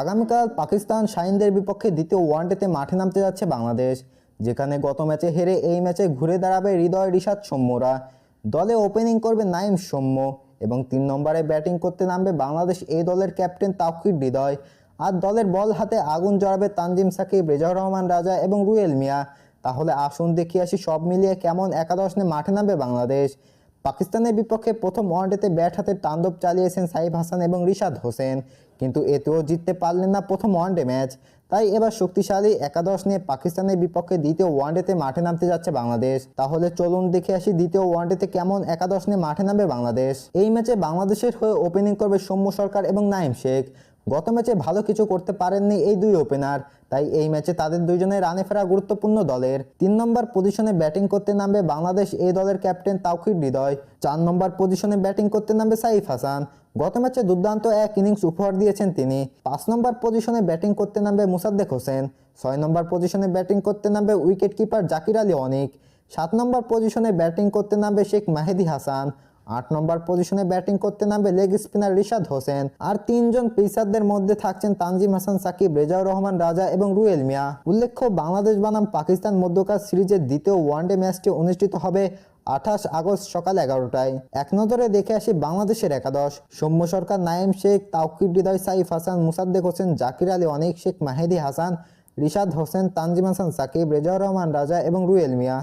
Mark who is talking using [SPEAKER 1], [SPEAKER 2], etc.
[SPEAKER 1] আগামীকাল পাকিস্তান শাহিনদের বিপক্ষে দ্বিতীয় ওয়ানডেতে মাঠে নামতে যাচ্ছে বাংলাদেশ, যেখানে গত ম্যাচে হেরে এই ম্যাচে ঘুরে দাঁড়াবে হৃদয় রিশাদ সৌম্যরা। দলে ওপেনিং করবে নাইম সৌম্য এবং তিন নম্বরে ব্যাটিং করতে নামবে বাংলাদেশ এই দলের ক্যাপ্টেন তাওকির হৃদয়। আর দলের বল হাতে আগুন জড়াবে তানজিম সাকিব, রেজাউর রহমান রাজা এবং রুয়েল মিয়া। তাহলে আসুন দেখি আসি সব মিলিয়ে কেমন একাদশ নিয়ে মাঠে নামবে বাংলাদেশ। পাকিস্তানের বিপক্ষে প্রথম ওয়ানডেতে ব্যাট হাতে তাণ্ডব চালিয়েছেন সাইফ হাসান এবং রিশাদ হোসেন। কিন্তু এতেও জিততে পারলেন না প্রথম ওয়ানডে ম্যাচ। তাই এবার শক্তিশালী একাদশ নিয়ে পাকিস্তানের বিপক্ষে দ্বিতীয় ওয়ানডেতে মাঠে নামতে যাচ্ছে বাংলাদেশ। তাহলে চলুন দেখে আসি দ্বিতীয় ওয়ানডেতে কেমন একাদশ নিয়ে মাঠে নামবে বাংলাদেশ। এই ম্যাচে বাংলাদেশের হয়ে ওপেনিং করবে সৌম্য সরকার এবং নাইম শেখ। গত ম্যাচে ভালো কিছু করতে পারেননি এই দুই ওপেনার তাই এই ম্যাচে তাদের দুইজনের রানে ফেরা গুরুত্বপূর্ণ দলের। তিন নম্বর পজিশনে ব্যাটিং করতে নামবে বাংলাদেশ, এই দলের ক্যাপ্টেন তাওকির হৃদয়। চার নম্বর পজিশনে ব্যাটিং করতে নামবে সাইফ হাসান। গত ম্যাচে দুর্দান্ত এক ইনিংস উপহার দিয়েছেন তিনি। পাঁচ নম্বর পজিশনে ব্যাটিং করতে নামবে মুসাদ্দেক হোসেন। ছয় নম্বর পজিশনে ব্যাটিং করতে নামবে উইকেট কিপার জাকির আলী অনিক। সাত নম্বর পজিশনে ব্যাটিং করতে নামবে শেখ মাহেদি হাসান। আট নম্বর পজিশনে ব্যাটিং করতে নামবে লেগ স্পিনার রিশাদ হোসেন। আর তিনজন পেসারদের মধ্যে থাকছেন তানজিম হাসান, সাকিব, রেজাউর রহমান, রাজা এবং রুয়েল মিয়া। উল্লেখ্য, বাংলাদেশ বনাম পাকিস্তান মধ্যকার সিরিজের দ্বিতীয় ওয়ানডে ম্যাচটি অনুষ্ঠিত হবে আঠাশ আগস্ট সকাল এগারোটায়। এক নজরে দেখে আসি বাংলাদেশের একাদশ। সৌম্য সরকার নাইম শেখ, তাওকির হৃদয়, সাইফ হাসান, মুসাদ্দেক হোসেন, জাকির আলী, অনিক শেখ, মাহেদি হাসান, রিশাদ হোসেন, তানজিম হাসান, সাকিব, রেজাউর রহমান, রাজা এবং রুয়েল মিয়া।